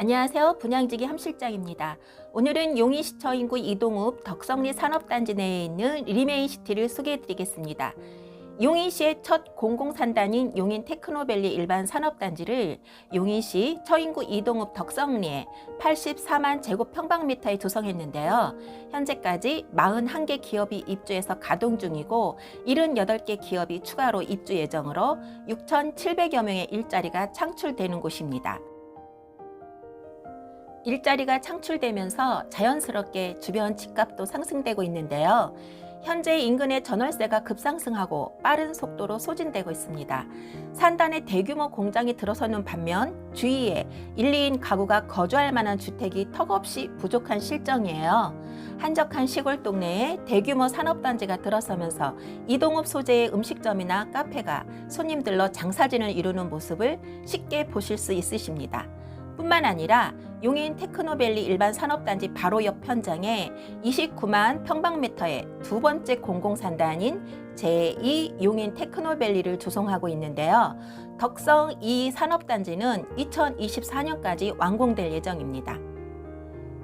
안녕하세요. 분양지기 함실장입니다. 오늘은 용인시청 인구 이동읍 덕성리 산업단지 내에 있는 리메인시티를 소개해드리겠습니다. 용인시의 첫 공공산단인 용인 테크노밸리 일반 산업단지를 용인시 처인구 이동읍 덕성리에 84만 제곱평방미터에 조성했는데요. 현재까지 41개 기업이 입주해서 가동 중이고 78개 기업이 추가로 입주 예정으로 6,700여 명의 일자리가 창출되는 곳입니다. 일자리가 창출되면서 자연스럽게 주변 집값도 상승되고 있는데요. 현재 인근의 전월세가 급상승하고 빠른 속도로 소진되고 있습니다. 산단에 대규모 공장이 들어서는 반면 주위에 1, 2인 가구가 거주할 만한 주택이 턱없이 부족한 실정이에요. 한적한 시골 동네에 대규모 산업단지가 들어서면서 이동업 소재의 음식점이나 카페가 손님들로 장사진을 이루는 모습을 쉽게 보실 수 있으십니다. 뿐만 아니라 용인 테크노밸리 일반 산업단지 바로 옆 현장에 29만 평방미터의 두 번째 공공산단인 제2 용인 테크노밸리를 조성하고 있는데요. 덕성 2 산업단지는 2024년까지 완공될 예정입니다.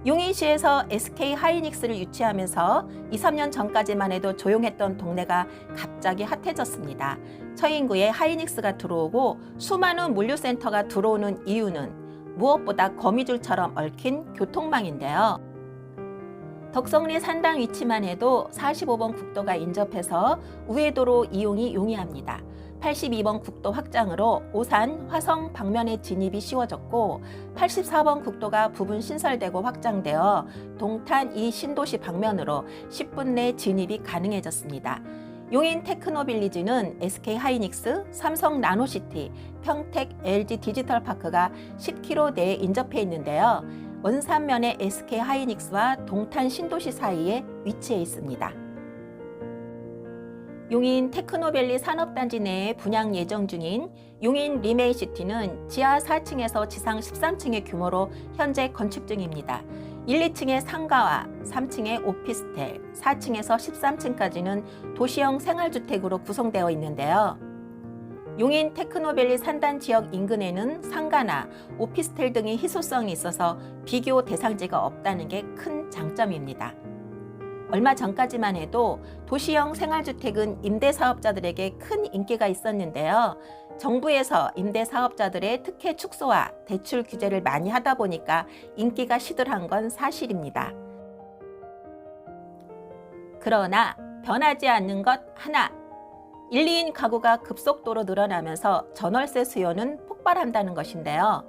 용인시에서 SK 하이닉스를 유치하면서 2, 3년 전까지만 해도 조용했던 동네가 갑자기 핫해졌습니다. 처인구에 하이닉스가 들어오고 수많은 물류센터가 들어오는 이유는 무엇보다 거미줄처럼 얽힌 교통망인데요. 덕성리 산당 위치만 해도 45번 국도가 인접해서 우회도로 이용이 용이합니다. 82번 국도 확장으로 오산, 화성 방면의 진입이 쉬워졌고 84번 국도가 부분 신설되고 확장되어 동탄 이 신도시 방면으로 10분 내 진입이 가능해졌습니다. 용인 테크노빌리지는 SK 하이닉스, 삼성 나노시티, 평택 LG 디지털파크가 10km 내에 인접해 있는데요. 원산면의 SK 하이닉스와 동탄 신도시 사이에 위치해 있습니다. 용인 테크노밸리 산업단지 내에 분양 예정 중인 용인 리메이시티는 지하 4층에서 지상 13층의 규모로 현재 건축 중입니다. 1, 2층의 상가와 3층의 오피스텔, 4층에서 13층까지는 도시형 생활주택으로 구성되어 있는데요. 용인 테크노밸리 산단 지역 인근에는 상가나 오피스텔 등의 희소성이 있어서 비교 대상지가 없다는 게 큰 장점입니다. 얼마 전까지만 해도 도시형 생활주택은 임대사업자들에게 큰 인기가 있었는데요. 정부에서 임대 사업자들의 특혜 축소와 대출 규제를 많이 하다 보니까 인기가 시들한 건 사실입니다. 그러나 변하지 않는 것 하나. 1, 2인 가구가 급속도로 늘어나면서 전월세 수요는 폭발한다는 것인데요.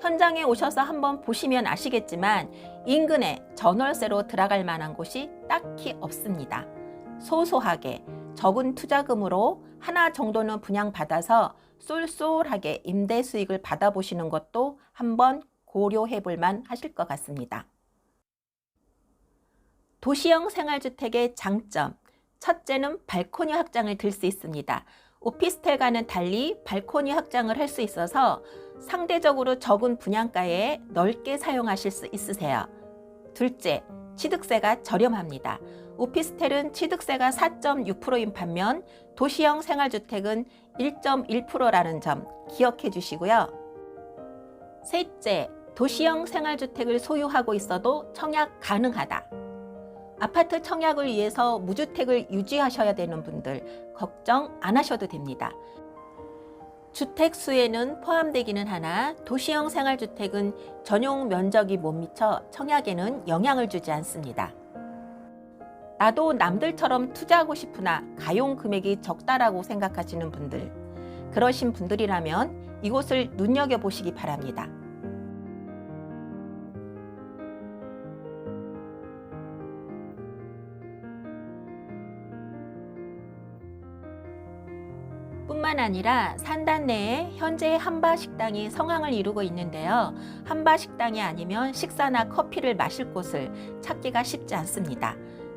현장에 오셔서 한번 보시면 아시겠지만 인근에 전월세로 들어갈 만한 곳이 딱히 없습니다. 소소하게 적은 투자금으로 하나 정도는 분양받아서 쏠쏠하게 임대 수익을 받아보시는 것도 한번 고려해 볼만 하실 것 같습니다. 도시형 생활주택의 장점. 첫째는 발코니 확장을 들 수 있습니다. 오피스텔과는 달리 발코니 확장을 할 수 있어서 상대적으로 적은 분양가에 넓게 사용하실 수 있으세요. 둘째, 취득세가 저렴합니다. 오피스텔은 취득세가 4.6%인 반면 도시형 생활주택은 1.1%라는 점 기억해 주시고요. 셋째, 도시형 생활주택을 소유하고 있어도 청약 가능하다. 아파트 청약을 위해서 무주택을 유지하셔야 되는 분들 걱정 안 하셔도 됩니다. 주택 수에는 포함되기는 하나 도시형 생활주택은 전용 면적이 못 미쳐 청약에는 영향을 주지 않습니다. 나도 남들처럼 투자하고 싶으나 가용 금액이 적다라고 생각하시는 분들, 그러신 분들이라면 이곳을 눈여겨보시기 바랍니다. 뿐만 아니라 산단 내에 현재 한바 식당이 성황을 이루고 있는데요. 한바 식당이 아니면 식사나 커피를 마실 곳을 찾기가 쉽지 않습니다.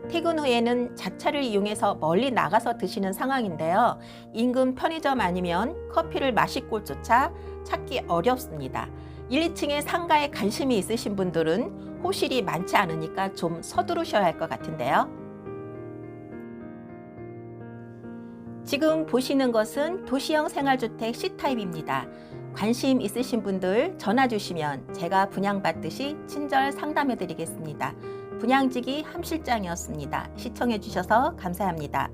퇴근 후에는 자차를 이용해서 멀리 나가서 드시는 상황인데요. 인근 편의점 아니면 커피를 마실 곳조차 찾기 어렵습니다. 1, 2층의 상가에 관심이 있으신 분들은 호실이 많지 않으니까 좀 서두르셔야 할 것 같은데요. 지금 보시는 것은 도시형 생활주택 C타입입니다. 관심 있으신 분들 전화 주시면 제가 분양받듯이 친절 상담해 드리겠습니다. 분양지기 함실장이었습니다. 시청해 주셔서 감사합니다.